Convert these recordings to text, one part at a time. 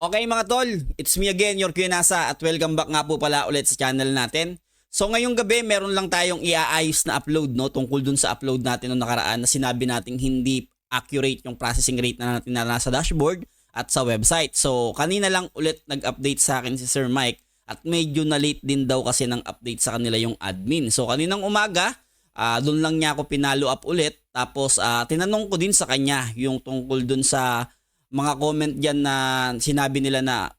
Okay mga tol, it's me again, your Nasa at welcome back nga po pala ulit sa channel natin. So ngayong gabi meron lang tayong iaayos na upload no tungkol dun sa upload natin noong nakaraan na sinabi nating hindi accurate yung processing rate na natin na nasa dashboard at sa website. So kanina lang ulit nag-update sa akin si Sir Mike at medyo na late din daw kasi ng update sa kanila yung admin. So kaninang umaga, ah doon lang niya ako pinalo up ulit tapos ah, tinanong ko din sa kanya yung tungkol dun sa mga comment diyan na sinabi nila na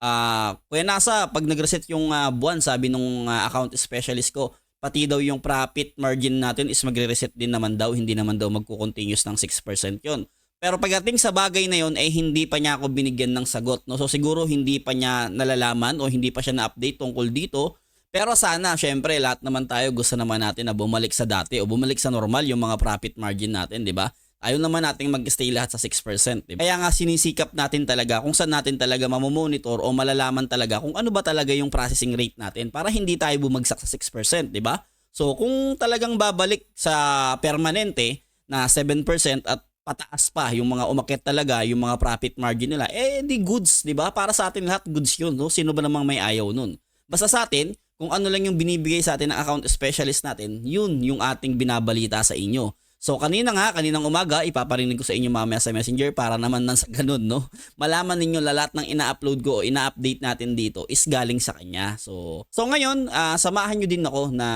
ah kuya nasa pag nag-reset yung ah, buwan sabi nung ah, account specialist ko pati daw yung profit margin natin is magre-reset din naman daw hindi naman daw magko-continuous ng 6% yon. Pero pagdating sa bagay na yon ay hindi pa niya ako binigyan ng sagot no. So siguro hindi pa niya nalalaman o hindi pa siya na-update tungkol dito. Pero sana syempre lahat naman tayo gusto naman natin na bumalik sa dati o bumalik sa normal yung mga profit margin natin, 'di ba? Ayaw naman nating mag-stay lahat sa 6%. Diba? Kaya nga sinisikap natin talaga kung saan natin talaga mamomonitor o malalaman talaga kung ano ba talaga yung processing rate natin para hindi tayo bumagsak sa 6%, di ba? So kung talagang babalik sa permanente na 7% at pataas pa yung mga umakyat talaga, yung mga profit margin nila, eh di goods, di ba? Para sa atin lahat goods yun, no? Sino ba namang may ayaw nun? Basta sa atin, kung ano lang yung binibigay sa atin ng account specialist natin, yun yung ating binabalita sa inyo. So kanina nga, kaninang umaga, ipaparinig ko sa inyo mamaya sa messenger para naman nang sa ganun, no? Malaman ninyo lahat ng ina-upload ko o ina-update natin dito is galing sa kanya. So, so ngayon, ah, samahan nyo din ako na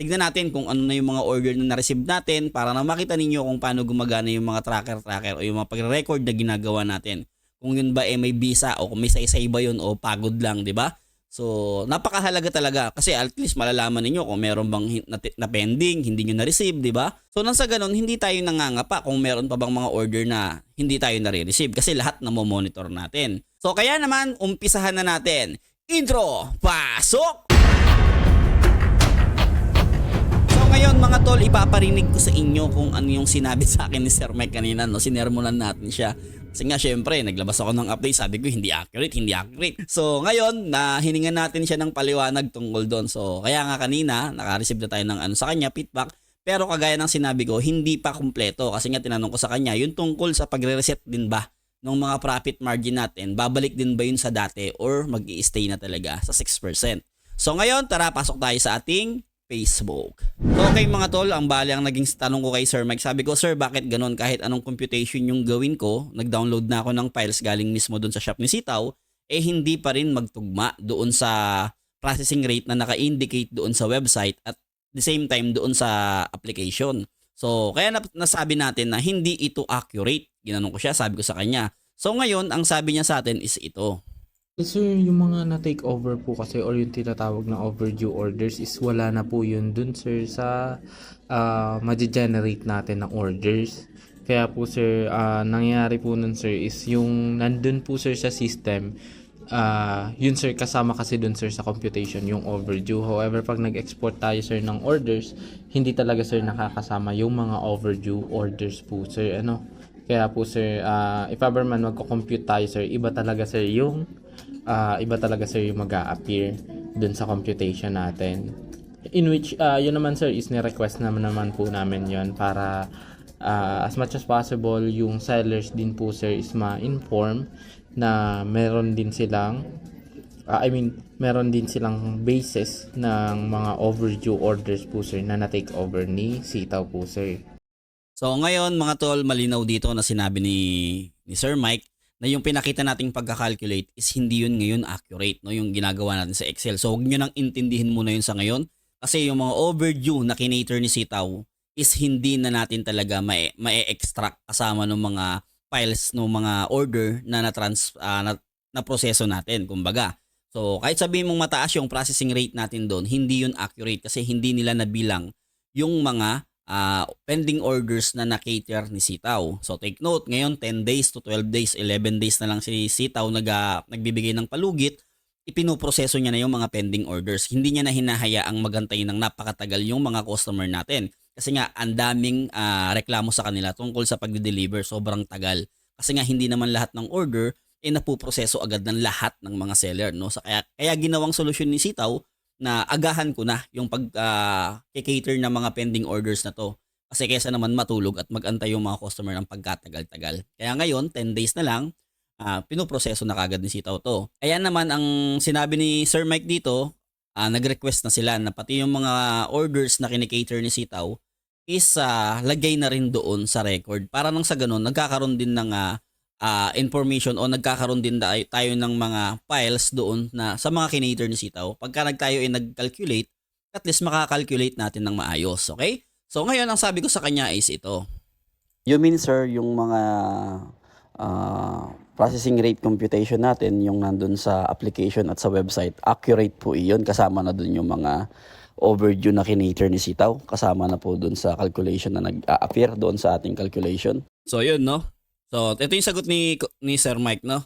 tignan natin kung ano na yung mga order na na-receive natin para na makita ninyo kung paano gumagana yung mga tracker-tracker o yung mga pag-record na ginagawa natin. Kung yun ba eh may visa o kung may saysay ba yun o pagod lang, di ba? So, napakahalaga talaga kasi at least malalaman ninyo kung meron bang na, pending, hindi nyo na-receive, di ba? So, nang sa ganun, hindi tayo nangangapa kung meron pa bang mga order na hindi tayo nare-receive kasi lahat na monitor natin. So, kaya naman, umpisahan na natin. Intro, pasok! Ngayon mga tol, ipaparinig ko sa inyo kung ano yung sinabi sa akin ni Sir Mike kanina, no? Sinermonan natin siya. Kasi nga syempre, naglabas ako ng update, sabi ko hindi accurate, hindi accurate. So ngayon, na hiningan natin siya ng paliwanag tungkol doon. So kaya nga kanina, naka-receive na tayo ng ano sa kanya, feedback. Pero kagaya ng sinabi ko, hindi pa kumpleto. Kasi nga tinanong ko sa kanya, yung tungkol sa pagre-reset din ba ng mga profit margin natin, babalik din ba yun sa dati or mag stay na talaga sa 6%. So ngayon, tara pasok tayo sa ating Facebook. Okay mga tol, ang bali ang naging tanong ko kay Sir Mike. Sabi ko, Sir, bakit ganun? Kahit anong computation yung gawin ko, nag-download na ako ng files galing mismo doon sa shop ni Sitaw, eh hindi pa rin magtugma doon sa processing rate na naka-indicate doon sa website at the same time doon sa application. So, kaya nasabi natin na hindi ito accurate. Ginanong ko siya, sabi ko sa kanya. So, ngayon, ang sabi niya sa atin is ito. Sir, yung mga na-take over po kasi or yung tinatawag na overdue orders is wala na po yun dun sir sa uh, generate natin ng orders. Kaya po sir, ah, nangyayari po nun sir is yung nandun po sir sa system, ah yun sir kasama kasi dun sir sa computation yung overdue. However, pag nag-export tayo sir ng orders, hindi talaga sir nakakasama yung mga overdue orders po sir. Ano? Kaya po sir, ah if ever man magko-compute tayo sir, iba talaga sir yung ah iba talaga sir yung mag appear dun sa computation natin. In which, ah yun naman sir is ni-request naman naman po namin yon para ah, as much as possible yung sellers din po sir is ma-inform na meron din silang ah, I mean, meron din silang basis ng mga overdue orders po sir na na-take over ni Sitaw po sir. So ngayon mga tol, malinaw dito na sinabi ni, ni Sir Mike na yung pinakita nating pagka-calculate is hindi yun ngayon accurate, no? yung ginagawa natin sa Excel. So huwag nyo nang intindihin muna yun sa ngayon kasi yung mga overdue na kinater ni Sitaw is hindi na natin talaga ma- ma-extract kasama ng mga files ng mga order na ah, na, na proseso natin, kumbaga. So kahit sabihin mong mataas yung processing rate natin doon, hindi yun accurate kasi hindi nila nabilang yung mga ah, pending orders na na-cater ni Sitaw. So take note, ngayon 10 days to 12 days, 11 days na lang si Sitaw nag, ah, nagbibigay ng palugit, ipinoproseso niya na yung mga pending orders. Hindi niya na hinahayaang magantay ng napakatagal yung mga customer natin. Kasi nga, ang daming ah, reklamo sa kanila tungkol sa pagde-deliver. Sobrang tagal. Kasi nga, hindi naman lahat ng order eh napuproseso agad ng lahat ng mga seller. No? So, kaya, kaya ginawang solusyon ni Sitaw na agahan ko na yung pag ah, cater ng mga pending orders na to. Kasi kesa naman matulog at magantay yung mga customer ng pagkatagal-tagal. Kaya ngayon, 10 days na lang, ah, pinoproseso na kagad ni Sitaw to. Ayan naman ang sinabi ni Sir Mike dito, ah, nag-request na sila na pati yung mga orders na kinikater ni Sitaw is ah, lagay na rin doon sa record. Para nang sa ganun, nagkakaroon din ng ah, ah, information o nagkakaroon din tayo, tayo ng mga files doon na sa mga kinater ni Sitaw. Pagka nagtayo ay nag-calculate, at least makakalculate natin ng maayos. Okay? So ngayon, ang sabi ko sa kanya is ito. You mean sir, yung mga ah, processing rate computation natin, yung nandun sa application at sa website, accurate po iyon. Kasama na dun yung mga overdue na kinater ni Sitaw. Kasama na po dun sa calculation na nag-appear doon sa ating calculation. So yun, no? So ito yung sagot ni, ni Sir Mike, no?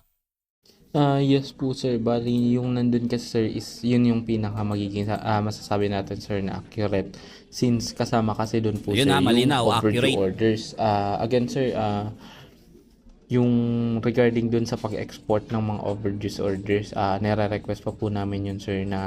Ah, yes po sir. Bali, yung nandun kasi sir is yun yung pinaka magiging ah, masasabi natin sir na accurate. Since kasama kasi doon po Yun sir na, malinaw, yung overdue accurate. orders. Ah, again sir, ah, yung regarding dun sa pag-export ng mga overdue orders, ah nire-request pa po namin yun sir na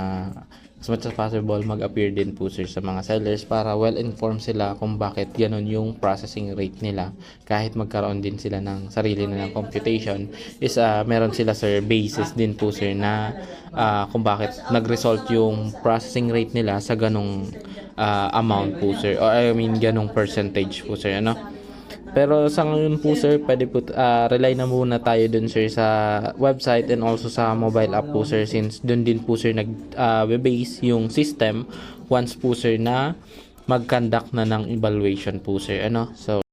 as much as possible mag-appear din po sir sa mga sellers para well-informed sila kung bakit ganun yung processing rate nila. Kahit magkaroon din sila ng sarili na ng computation is ah, meron sila sir basis din po sir na ah, kung bakit nag-result yung processing rate nila sa ganong ah, amount po sir. Or I mean ganong percentage po sir ano pero sa ngayon po sir, pwede po ah, rely na muna tayo dun sir sa website and also sa mobile app po sir since dun din po sir nag ah, base yung system once po sir na mag-conduct na ng evaluation po sir ano. So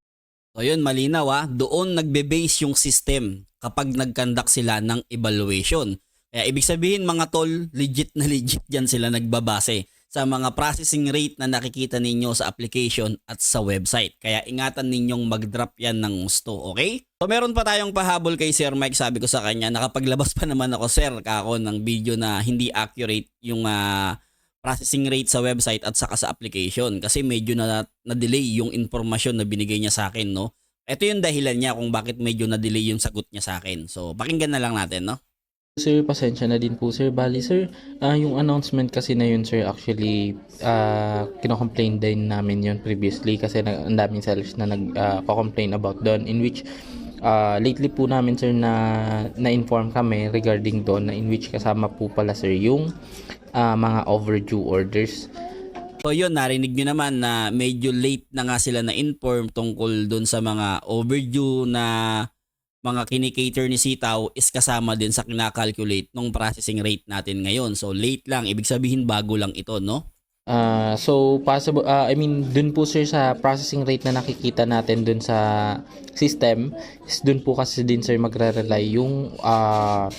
So yun, malinaw ah. Doon nagbe-base yung system kapag nag-conduct sila ng evaluation. Kaya ibig sabihin mga tol, legit na legit yan sila nagbabase sa mga processing rate na nakikita ninyo sa application at sa website. Kaya ingatan ninyong mag-drop yan ng gusto, okay? So meron pa tayong pahabol kay Sir Mike. Sabi ko sa kanya, nakapaglabas pa naman ako, Sir, kako ng video na hindi accurate yung ah, processing rate sa website at saka sa application kasi medyo na na-delay yung informasyon na binigay niya sa akin, no? Ito yung dahilan niya kung bakit medyo na-delay yung sagot niya sa akin. So, pakinggan na lang natin, no? Sir, pasensya na din po sir. Bali sir, ah, yung announcement kasi na yun sir, actually, uh, kinocomplain din namin yun previously kasi ang daming sellers na nag-complain about doon in which ah, lately po namin sir na na-inform kami regarding doon na in which kasama po pala sir yung ah, mga overdue orders. So, yun, narinig nyo naman na medyo late na nga sila na-inform tungkol dun sa mga overdue na mga kinikater ni Sitaw is kasama din sa kinakalculate ng processing rate natin ngayon. So, late lang. Ibig sabihin, bago lang ito, no? Ah, so possible ah, I mean dun po sir sa processing rate na nakikita natin dun sa system is dun po kasi din sir magre-rely yung ah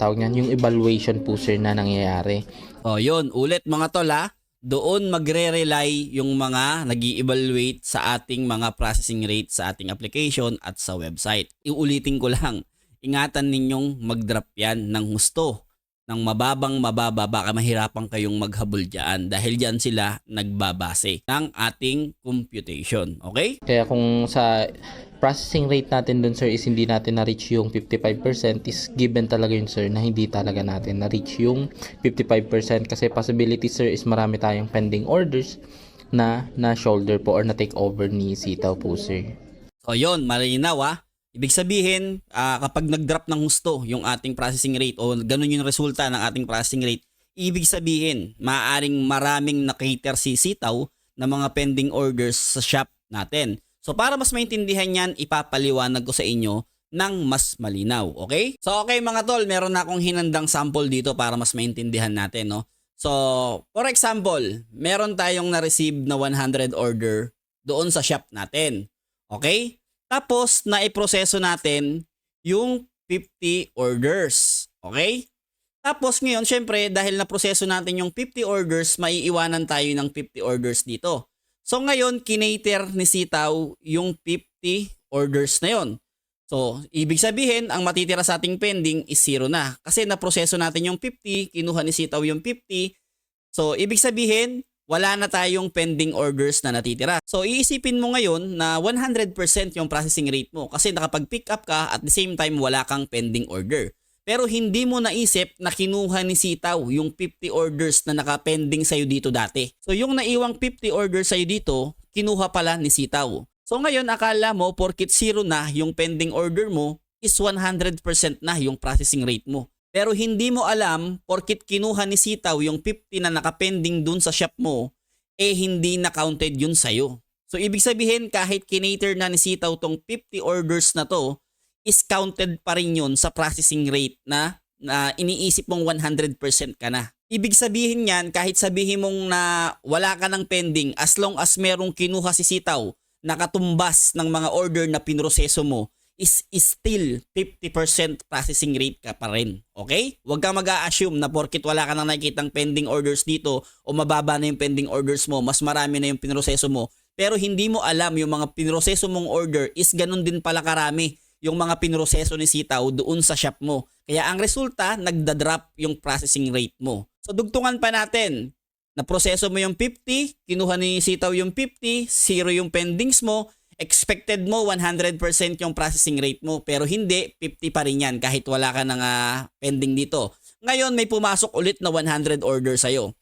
tawag niyan yung evaluation po sir na nangyayari. O, yun. Ulit, mga tol, ha? Doon magre-rely yung mga nag evaluate sa ating mga processing rate sa ating application at sa website. Iulitin ko lang, ingatan ninyong mag-drop yan ng husto ng mababang mababa baka mahirapan kayong maghabol dyan dahil dyan sila nagbabase ng ating computation. Okay? Kaya kung sa processing rate natin dun sir is hindi natin na-reach yung 55% is given talaga yun sir na hindi talaga natin na-reach yung 55% kasi possibility sir is marami tayong pending orders na na shoulder po or na take over ni Sitaw po sir. So yon malinaw ah. Ibig sabihin, ah, kapag nag-drop ng husto yung ating processing rate o ganun yung resulta ng ating processing rate, ibig sabihin, maaaring maraming na-cater si Sitaw na mga pending orders sa shop natin. So para mas maintindihan yan, ipapaliwanag ko sa inyo ng mas malinaw, okay? So okay mga tol, meron na akong hinandang sample dito para mas maintindihan natin, no? So, for example, meron tayong na-receive na 100 order doon sa shop natin. Okay? Tapos, naiproseso natin yung 50 orders. Okay? Tapos ngayon, syempre, dahil na-proseso natin yung 50 orders, maiiwanan tayo ng 50 orders dito. So ngayon, kinater ni Sitaw yung 50 orders na yon. So, ibig sabihin, ang matitira sa ating pending is zero na. Kasi naproseso natin yung 50, kinuha ni Sitaw yung 50. So, ibig sabihin, wala na tayong pending orders na natitira. So, iisipin mo ngayon na 100% yung processing rate mo kasi nakapag-pick up ka at the same time wala kang pending order. Pero hindi mo naisip na kinuha ni Sitaw yung 50 orders na nakapending sa'yo dito dati. So, yung naiwang 50 orders sa'yo dito, kinuha pala ni Sitaw. So, ngayon akala mo, porkit zero na yung pending order mo, is 100% na yung processing rate mo. Pero hindi mo alam, porkit kinuha ni Sitaw yung 50 na nakapending dun sa shop mo, eh hindi na counted yun sa'yo. So ibig sabihin kahit kinater na ni Sitaw tong 50 orders na to, is counted pa rin yun sa processing rate na, na iniisip mong 100% ka na. Ibig sabihin yan, kahit sabihin mong na wala ka ng pending, as long as merong kinuha si Sitaw, nakatumbas ng mga order na pinroseso mo, is, still 50% processing rate ka pa rin. Okay? Huwag ka mag-a-assume na porkit wala ka nang nakikitang pending orders dito o mababa na yung pending orders mo, mas marami na yung pinroseso mo, pero hindi mo alam yung mga pinroseso mong order is ganun din pala karami yung mga pinroseso ni Sitaw doon sa shop mo. Kaya ang resulta, nagda-drop yung processing rate mo. So dugtungan pa natin, naproseso mo yung 50, kinuha ni Sitaw yung 50, zero yung pendings mo, expected mo 100% yung processing rate mo pero hindi 50 pa rin yan kahit wala ka ng ah, pending dito. Ngayon may pumasok ulit na 100 order sa'yo.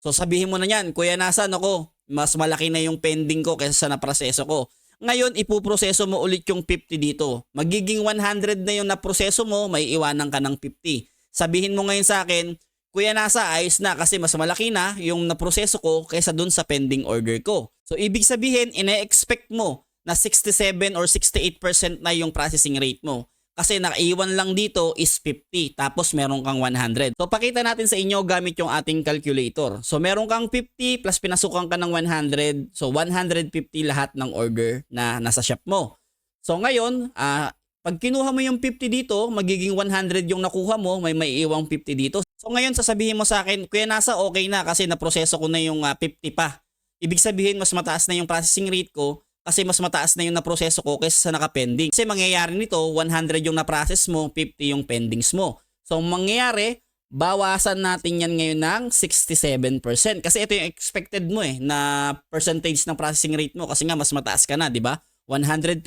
So sabihin mo na yan, Kuya Nasan ako, mas malaki na yung pending ko kaysa sa naproseso ko. Ngayon ipuproseso mo ulit yung 50 dito. Magiging 100 na yung naproseso mo, may iwanan ka ng 50. Sabihin mo ngayon sa akin, Kuya Nasa, ayos na kasi mas malaki na yung naproseso ko kaysa dun sa pending order ko. So ibig sabihin, ine-expect mo na 67 or 68% na yung processing rate mo. Kasi nakaiwan lang dito is 50 tapos meron kang 100. So pakita natin sa inyo gamit yung ating calculator. So meron kang 50 plus pinasukan ka ng 100. So 150 lahat ng order na nasa shop mo. So ngayon, ah pag kinuha mo yung 50 dito, magiging 100 yung nakuha mo, may maiiwang 50 dito. So ngayon sasabihin mo sa akin, kuya nasa okay na kasi naproseso ko na yung ah, 50 pa. Ibig sabihin mas mataas na yung processing rate ko kasi mas mataas na yung naproseso ko kaysa sa nakapending. Kasi mangyayari nito, 100 yung na-process mo, 50 yung pendings mo. So ang mangyayari, bawasan natin yan ngayon ng 67%. Kasi ito yung expected mo eh, na percentage ng processing rate mo kasi nga mas mataas ka na, di ba? 150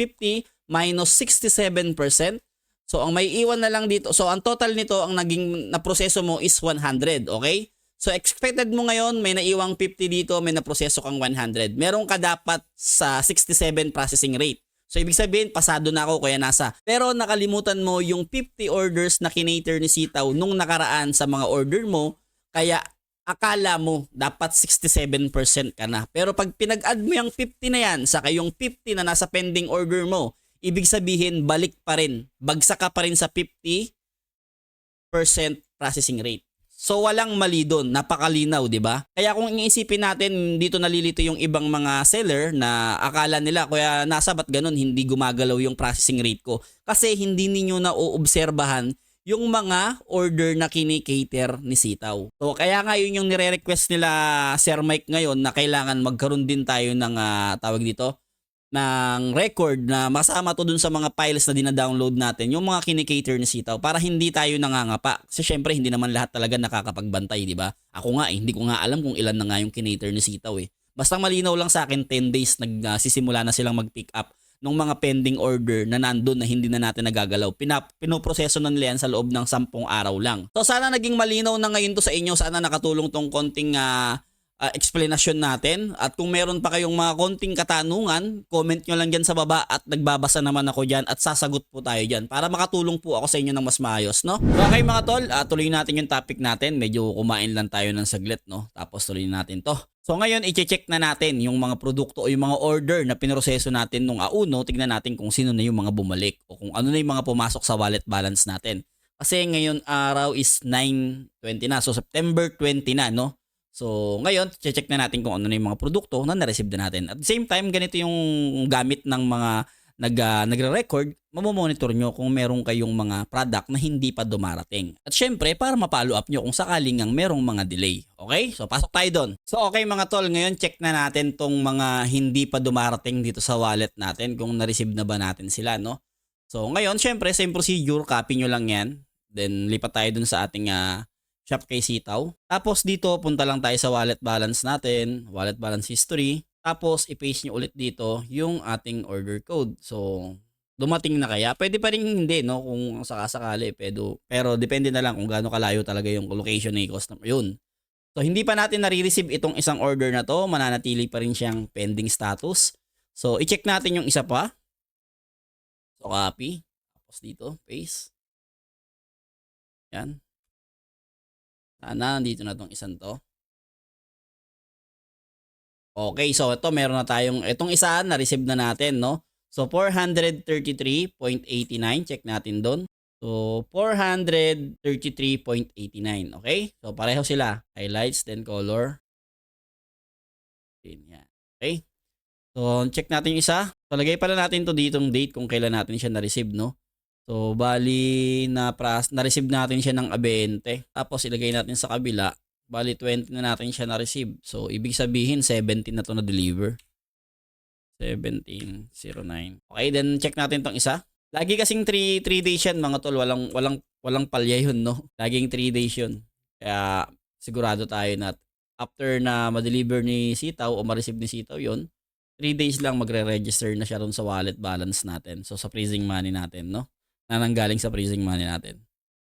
minus 67%. So ang may iwan na lang dito, so ang total nito, ang naging naproseso mo is 100, okay? So expected mo ngayon, may naiwang 50 dito, may naproseso kang 100. Meron ka dapat sa 67 processing rate. So ibig sabihin, pasado na ako kaya nasa. Pero nakalimutan mo yung 50 orders na kinater ni Sitaw nung nakaraan sa mga order mo, kaya akala mo dapat 67% ka na. Pero pag pinag-add mo yung 50 na yan, saka yung 50 na nasa pending order mo, ibig sabihin balik pa rin. Bagsak ka pa rin sa 50% processing rate. So walang mali doon, napakalinaw, 'di ba? Kaya kung iisipin natin dito nalilito yung ibang mga seller na akala nila kuya nasa ba't ganun hindi gumagalaw yung processing rate ko kasi hindi ninyo na uobserbahan yung mga order na kinikater ni Sitaw. So kaya nga yun yung nire-request nila Sir Mike ngayon na kailangan magkaroon din tayo ng ah, tawag dito ng record na masama to dun sa mga files na dina-download natin, yung mga kinikater ni Sitaw para hindi tayo nangangapa. Kasi syempre hindi naman lahat talaga nakakapagbantay, di ba? Ako nga eh, hindi ko nga alam kung ilan na nga yung kinater ni Sitaw eh. Basta malinaw lang sa akin 10 days nagsisimula na silang mag-pick up ng mga pending order na nandun na hindi na natin nagagalaw. Pinap pinoproseso na nila yan sa loob ng 10 araw lang. So sana naging malinaw na ngayon to sa inyo. Sana nakatulong tong konting ah, ah, explanation natin. At kung meron pa kayong mga konting katanungan, comment nyo lang dyan sa baba at nagbabasa naman ako dyan at sasagot po tayo dyan para makatulong po ako sa inyo ng mas maayos, no? So, okay mga tol, ah, tuloy natin yung topic natin. Medyo kumain lang tayo ng saglit, no? Tapos tuloy natin to. So ngayon, i-check na natin yung mga produkto o yung mga order na pinroseso natin nung auno. Tignan natin kung sino na yung mga bumalik o kung ano na yung mga pumasok sa wallet balance natin. Kasi ngayon araw is 9.20 na. So September 20 na, no? So, ngayon, check na natin kung ano na yung mga produkto na na-receive na natin. At the same time, ganito yung gamit ng mga nag, ah, nagre-record, mamomonitor nyo kung meron kayong mga product na hindi pa dumarating. At syempre, para ma-follow up nyo kung sakaling ang merong mga delay. Okay? So, pasok tayo doon. So, okay mga tol, ngayon check na natin tong mga hindi pa dumarating dito sa wallet natin kung na-receive na ba natin sila, no? So, ngayon, syempre, same procedure, copy nyo lang yan. Then, lipat tayo dun sa ating ah, shop kay Sitaw. Tapos dito, punta lang tayo sa wallet balance natin, wallet balance history. Tapos, i-paste nyo ulit dito yung ating order code. So, dumating na kaya? Pwede pa rin hindi, no? Kung sakasakali. Pero, pero depende na lang kung gaano kalayo talaga yung location ng customer. Yun. So, hindi pa natin nare-receive itong isang order na to. Mananatili pa rin siyang pending status. So, i-check natin yung isa pa. So, copy. Tapos dito, paste. Yan. Sana, nandito na tong isang to. Okay, so ito meron na tayong, itong isa na-receive na natin, no? So 433.89, check natin doon. So 433.89, okay? So pareho sila, highlights, then color. Yan. Okay? So check natin yung isa. So lagay pala natin to ditong date kung kailan natin siya na-receive, no? So bali na pras na-receive natin siya ng 20. Tapos ilagay natin sa kabila Bali, 20 na natin siya na-receive. So, ibig sabihin, 17 na to na-deliver. 1709. Okay, then check natin tong isa. Lagi kasing 3 3 days yan mga tol, walang walang walang palya yun, no. Laging 3 days yun. Kaya sigurado tayo na after na ma-deliver ni Sitaw o ma-receive ni Sitaw yun, 3 days lang magre-register na siya ron sa wallet balance natin. So sa freezing money natin, no. Na nanggaling sa freezing money natin.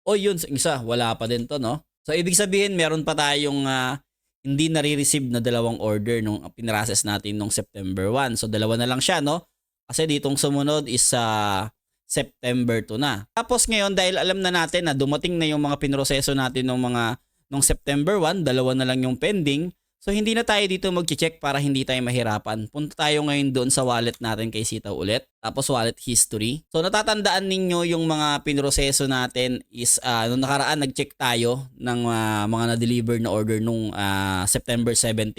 O yun, sa isa, wala pa din to, no. So ibig sabihin meron pa tayong ah, hindi nare-receive na dalawang order nung pinrocess natin nung September 1. So dalawa na lang siya, no? Kasi ditong sumunod is sa September 2 na. Tapos ngayon dahil alam na natin na dumating na yung mga pinroseso natin nung mga nung September 1, dalawa na lang yung pending. So hindi na tayo dito mag-check para hindi tayo mahirapan. Punta tayo ngayon doon sa wallet natin kay Sitaw ulit. Tapos wallet history. So natatandaan ninyo yung mga pinroseso natin is uh, nung nakaraan nag-check tayo ng ah, mga na-deliver na order nung ah, September 17.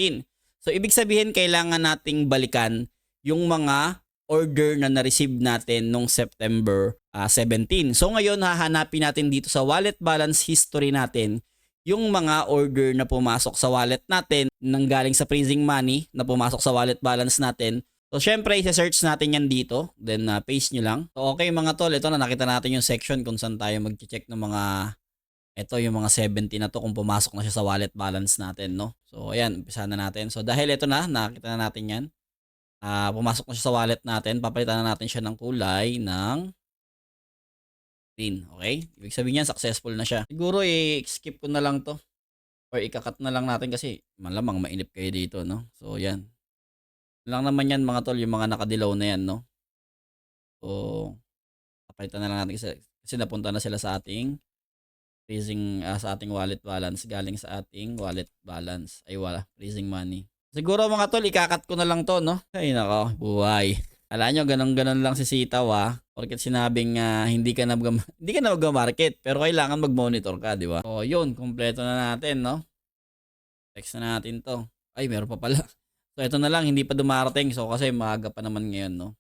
So ibig sabihin kailangan nating balikan yung mga order na na-receive natin nung September ah, 17. So ngayon hahanapin natin dito sa wallet balance history natin yung mga order na pumasok sa wallet natin nang galing sa freezing money na pumasok sa wallet balance natin. So syempre i-search natin yan dito, then uh, paste nyo lang. So okay mga tol, ito na nakita natin yung section kung saan tayo mag-check ng mga ito yung mga 70 na to kung pumasok na siya sa wallet balance natin, no? So ayan, umpisa na natin. So dahil ito na, nakita na natin yan. Ah, pumasok na siya sa wallet natin, papalitan na natin siya ng kulay ng green. Okay? Ibig sabihin niyan, successful na siya. Siguro, i-skip ko na lang to. Or ikakat na lang natin kasi malamang mainip kayo dito, no? So, yan. Lang naman yan, mga tol, yung mga nakadilaw na yan, no? So, papalitan na lang natin kasi, kasi napunta na sila sa ating freezing, ah, sa ating wallet balance galing sa ating wallet balance. Ay, wala. Freezing money. Siguro, mga tol, ikakat ko na lang to, no? Ay, nako, buhay. Alam nyo, ganun-ganun lang si Sitaw, ah. Porket sinabing ah, hindi ka na mag hindi ka na mag-market, pero kailangan mag-monitor ka, di ba? So, yun, kumpleto na natin, no? Text na natin to. Ay, meron pa pala. So, ito na lang, hindi pa dumarating. So, kasi maaga pa naman ngayon, no?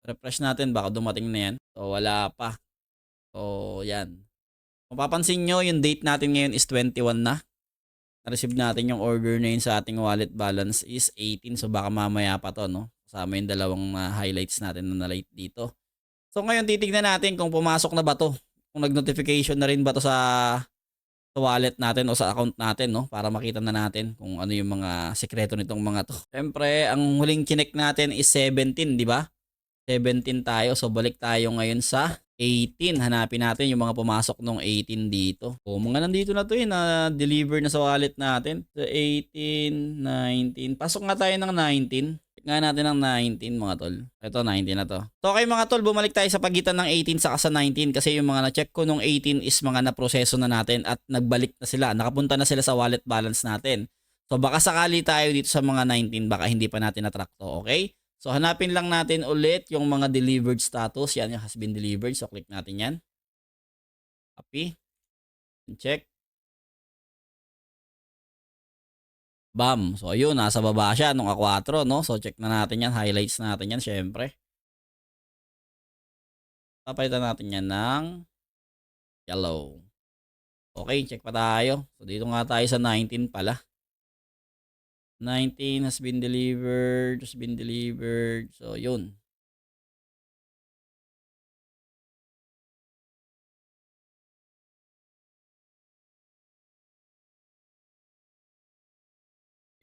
Refresh natin, baka dumating na yan. So, wala pa. So, yan. Kung papansin nyo, yung date natin ngayon is 21 na. Na-receive natin yung order na yun sa ating wallet balance is 18. So, baka mamaya pa to, no? Kasama yung dalawang ah, highlights natin na na-light dito. So ngayon titignan natin kung pumasok na ba to. Kung nag-notification na rin ba to sa, sa wallet natin o sa account natin, no? Para makita na natin kung ano yung mga sekreto nitong mga to. Siyempre, ang huling chinek natin is 17, di ba? 17 tayo. So balik tayo ngayon sa 18. Hanapin natin yung mga pumasok nung 18 dito. O mga nandito na to eh, na deliver na sa wallet natin. So 18, 19. Pasok nga tayo ng 19 nga natin ng 19 mga tol. Ito 19 na to. So okay mga tol, bumalik tayo sa pagitan ng 18 saka sa 19 kasi yung mga na-check ko nung 18 is mga na-proseso na natin at nagbalik na sila. Nakapunta na sila sa wallet balance natin. So baka sakali tayo dito sa mga 19 baka hindi pa natin na-track to, okay? So hanapin lang natin ulit yung mga delivered status. Yan yung has been delivered. So click natin yan. Copy. Check. Bam. So, ayun, nasa baba siya nung A4, no? So, check na natin yan. Highlights natin yan, syempre. Papalitan natin yan ng yellow. Okay, check pa tayo. So, dito nga tayo sa 19 pala. 19 has been delivered, has been delivered. So, yun.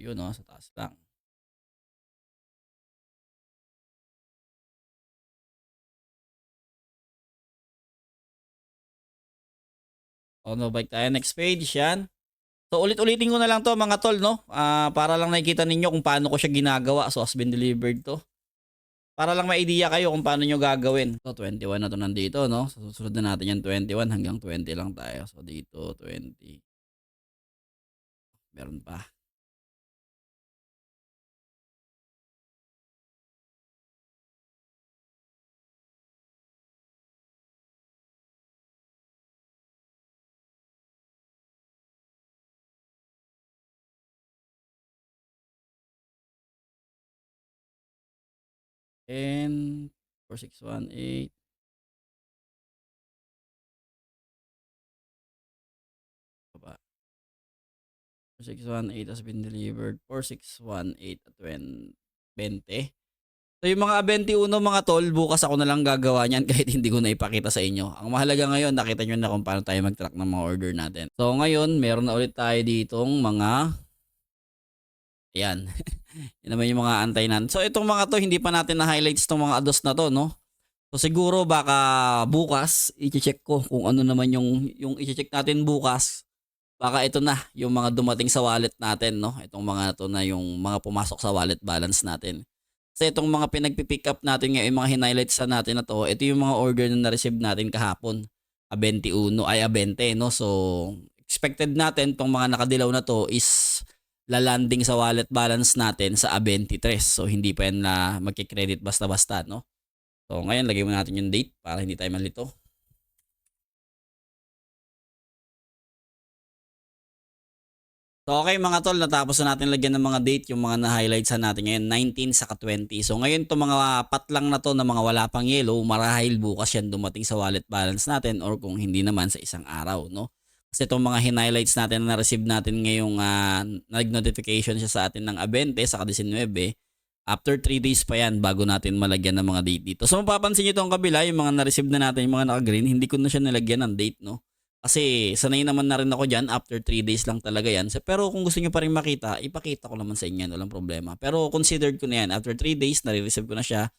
Yun, no? Sa taas lang. O, no, bike tayo. Next page, yan. So, ulit-ulitin ko na lang to mga tol, no? Ah, para lang nakikita ninyo kung paano ko siya ginagawa. So, has been delivered to. Para lang may idea kayo kung paano nyo gagawin. So, 21 na to nandito, no? So, susunod na natin yung 21 hanggang 20 lang tayo. So, dito, 20. Meron pa. And 4618. Baba. 4618 has been delivered. 4618 at 20. 20. So yung mga 21 mga tol, bukas ako na lang gagawa niyan kahit hindi ko na ipakita sa inyo. Ang mahalaga ngayon, nakita nyo na kung paano tayo mag-track ng mga order natin. So ngayon, meron na ulit tayo ditong mga Ayan. Yan naman yung mga antay natin. So itong mga to, hindi pa natin na-highlights itong mga ados na to, no? So siguro baka bukas, i-check ko kung ano naman yung, yung i-check natin bukas. Baka ito na, yung mga dumating sa wallet natin, no? Itong mga to na yung mga pumasok sa wallet balance natin. Kasi itong mga pinagpipick up natin ngayon, yung mga hinighlights sa natin na to, ito yung mga order na na-receive natin kahapon. A 21, ay a 20, no? So, expected natin itong mga nakadilaw na to is lalanding sa wallet balance natin sa A23. So, hindi pa yan na magkikredit basta-basta, no? So, ngayon, lagay mo natin yung date para hindi tayo malito. So, okay mga tol, natapos na natin lagyan ng mga date, yung mga na-highlight sa natin ngayon, 19 saka 20. So, ngayon to mga patlang na to na mga wala pang yellow, marahil bukas yan dumating sa wallet balance natin or kung hindi naman sa isang araw, no? Kasi itong mga hinighlights natin na na-receive natin ngayong uh, nag-notification siya sa atin ng A20 saka 19, after 3 days pa yan bago natin malagyan ng mga date dito. So mapapansin nyo itong kabila, yung mga na-receive na natin, yung mga naka-green, hindi ko na siya nilagyan ng date, no? Kasi sanay naman na rin ako dyan, after 3 days lang talaga yan. So, pero kung gusto nyo pa rin makita, ipakita ko naman sa inyo walang problema. Pero considered ko na yan, after 3 days, nare-receive ko na siya.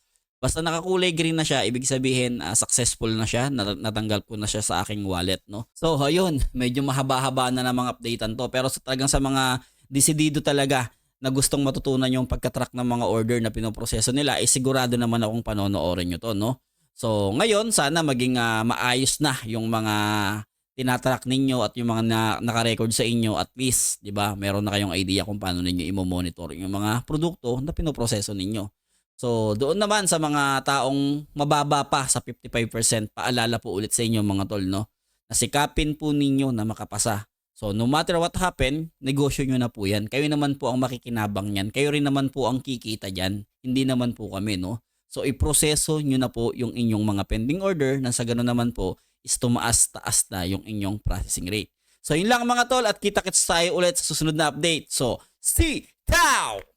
Basta nakakulay green na siya, ibig sabihin uh, successful na siya, nat- natanggal ko na siya sa aking wallet, no? So, ayun, medyo mahaba-haba na namang updatean to. Pero sa talagang sa mga desidido talaga na gustong matutunan yung pagkatrack ng mga order na pinoproseso nila, eh sigurado naman akong panonoorin nyo to, no? So, ngayon, sana maging uh, maayos na yung mga tinatrack ninyo at yung mga na, naka-record sa inyo at least, 'di ba? Meron na kayong idea kung paano ninyo i-monitor yung mga produkto na pinoproseso ninyo. So, doon naman sa mga taong mababa pa sa 55%, paalala po ulit sa inyo mga tol, no? Nasikapin po ninyo na makapasa. So, no matter what happen, negosyo nyo na po yan. Kayo naman po ang makikinabang yan. Kayo rin naman po ang kikita dyan. Hindi naman po kami, no? So, iproseso nyo na po yung inyong mga pending order na sa ganun naman po is tumaas-taas na yung inyong processing rate. So, yun lang mga tol at kita-kits tayo ulit sa susunod na update. So, see, ciao!